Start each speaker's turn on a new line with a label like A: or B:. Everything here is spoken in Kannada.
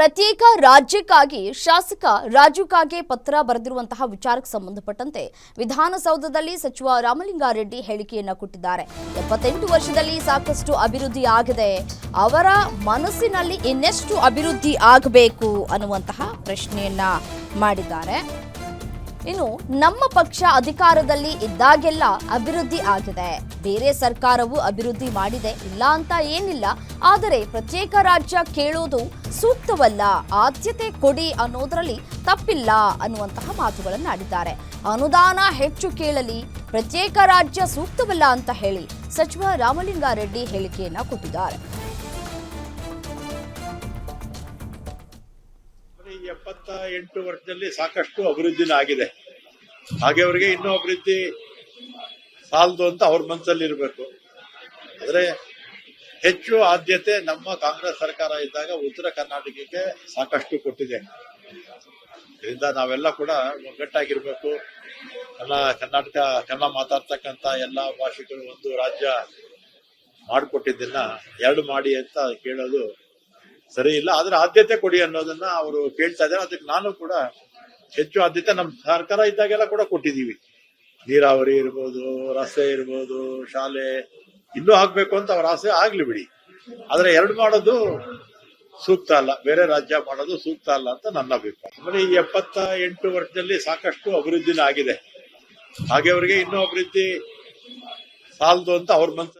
A: ಪ್ರತ್ಯೇಕ ರಾಜ್ಯಕ್ಕಾಗಿ ಶಾಸಕ ರಾಜು ಕಾಗೆ ಪತ್ರ ಬರೆದಿರುವಂತಹ ವಿಚಾರಕ್ಕೆ ಸಂಬಂಧಪಟ್ಟಂತೆ ವಿಧಾನಸೌಧದಲ್ಲಿ ಸಚಿವ ರಾಮಲಿಂಗಾರೆಡ್ಡಿ ಹೇಳಿಕೆಯನ್ನು ಕೊಟ್ಟಿದ್ದಾರೆ. ಎಪ್ಪತ್ತೆಂಟು ವರ್ಷದಲ್ಲಿ ಸಾಕಷ್ಟು ಅಭಿವೃದ್ಧಿ ಆಗಿದೆ. ಅವರ ಮನಸ್ಸಿನಲ್ಲಿ ಇನ್ನೆಷ್ಟು ಅಭಿವೃದ್ಧಿ ಆಗಬೇಕು ಅನ್ನುವಂತಹ ಪ್ರಶ್ನೆಯನ್ನ ಮಾಡಿದ್ದಾರೆ. ಇನ್ನು ನಮ್ಮ ಪಕ್ಷ ಅಧಿಕಾರದಲ್ಲಿ ಇದ್ದಾಗೆಲ್ಲ ಅಭಿವೃದ್ಧಿ ಆಗಿದೆ. ಬೇರೆ ಸರ್ಕಾರವು ಅಭಿವೃದ್ಧಿ ಮಾಡಿದೆ, ಇಲ್ಲ ಅಂತ ಏನಿಲ್ಲ. ಆದರೆ ಪ್ರತ್ಯೇಕ ರಾಜ್ಯ ಕೇಳೋದು ಸೂಕ್ತವಲ್ಲ, ಆದ್ಯತೆ ಕೊಡಿ ಅನ್ನೋದರಲ್ಲಿ ತಪ್ಪಿಲ್ಲ ಅನ್ನುವಂತಹ ಮಾತುಗಳನ್ನು ಆಡಿದ್ದಾರೆ ಅನುದಾನ ಹೆಚ್ಚು ಕೇಳಲಿ, ಪ್ರತ್ಯೇಕ ರಾಜ್ಯ ಸೂಕ್ತವಲ್ಲ ಅಂತ ಹೇಳಿ ಸಚಿವ ರಾಮಲಿಂಗಾರೆಡ್ಡಿ ಹೇಳಿಕೆಯನ್ನ ಕೊಟ್ಟಿದ್ದಾರೆ.
B: ಎಪ್ಪತ್ತ ಎಂಟು ವರ್ಷದಲ್ಲಿ ಸಾಕಷ್ಟು ಅಭಿವೃದ್ಧಿನ ಆಗಿದೆ. ಹಾಗೆ ಅವರಿಗೆ ಇನ್ನೂ ಅಭಿವೃದ್ಧಿ ಸಾಲದು ಅಂತ ಅವ್ರ ಮನಸ್ಸಲ್ಲಿ ಇರಬೇಕು. ಆದರೆ ಹೆಚ್ಚು ಆದ್ಯತೆ ನಮ್ಮ ಕಾಂಗ್ರೆಸ್ ಸರ್ಕಾರ ಇದ್ದಾಗ ಉತ್ತರ ಕರ್ನಾಟಕಕ್ಕೆ ಸಾಕಷ್ಟು ಕೊಟ್ಟಿದೆ. ಇದರಿಂದ ನಾವೆಲ್ಲ ಕೂಡ ಒಗ್ಗಟ್ಟಾಗಿರ್ಬೇಕು. ಎಲ್ಲ ಕರ್ನಾಟಕ, ಕನ್ನಡ ಮಾತಾಡ್ತಕ್ಕಂಥ ಎಲ್ಲ ಭಾಷೆಗಳು ಒಂದು ರಾಜ್ಯ ಮಾಡಿಕೊಟ್ಟಿದ್ದನ್ನ ಎರಡು ಮಾಡಿ ಅಂತ ಕೇಳೋದು ಸರಿ ಇಲ್ಲ, ಆದ್ರೆ ಆದ್ಯತೆ ಕೊಡಿ ಅನ್ನೋದನ್ನ ಅವರು ಕೇಳ್ತಾ ಇದ್ದಾರೆ. ಅದಕ್ಕೆ ನಾನು ಕೂಡ ಹೆಚ್ಚು ಆದ್ಯತೆ ನಮ್ಮ ಸರ್ಕಾರ ಇದ್ದಾಗೆಲ್ಲ ಕೂಡ ಕೊಟ್ಟಿದೀವಿ ನೀರಾವರಿ ಇರ್ಬೋದು, ರಸ್ತೆ ಇರ್ಬೋದು, ಶಾಲೆ ಇನ್ನೂ ಆಗ್ಬೇಕು ಅಂತ ಅವ್ರ ಆಸೆ ಆಗ್ಲಿ ಬಿಡಿ. ಆದ್ರೆ ಎರಡು ಮಾಡೋದು ಸೂಕ್ತ ಅಲ್ಲ, ಬೇರೆ ರಾಜ್ಯ ಮಾಡೋದು ಸೂಕ್ತ ಅಲ್ಲ ಅಂತ ನನ್ನ ಅಭಿಪ್ರಾಯ. ಆಮೇಲೆ ಈ ಎಪ್ಪತ್ತ ಎಂಟು ವರ್ಷದಲ್ಲಿ ಸಾಕಷ್ಟು ಅಭಿವೃದ್ಧಿನ ಆಗಿದೆ. ಹಾಗೆ ಅವರಿಗೆ ಇನ್ನೂ ಅಭಿವೃದ್ಧಿ ಸಾಲದು ಅಂತ ಅವ್ರ ಮನಸ್ಸಲ್ಲಿ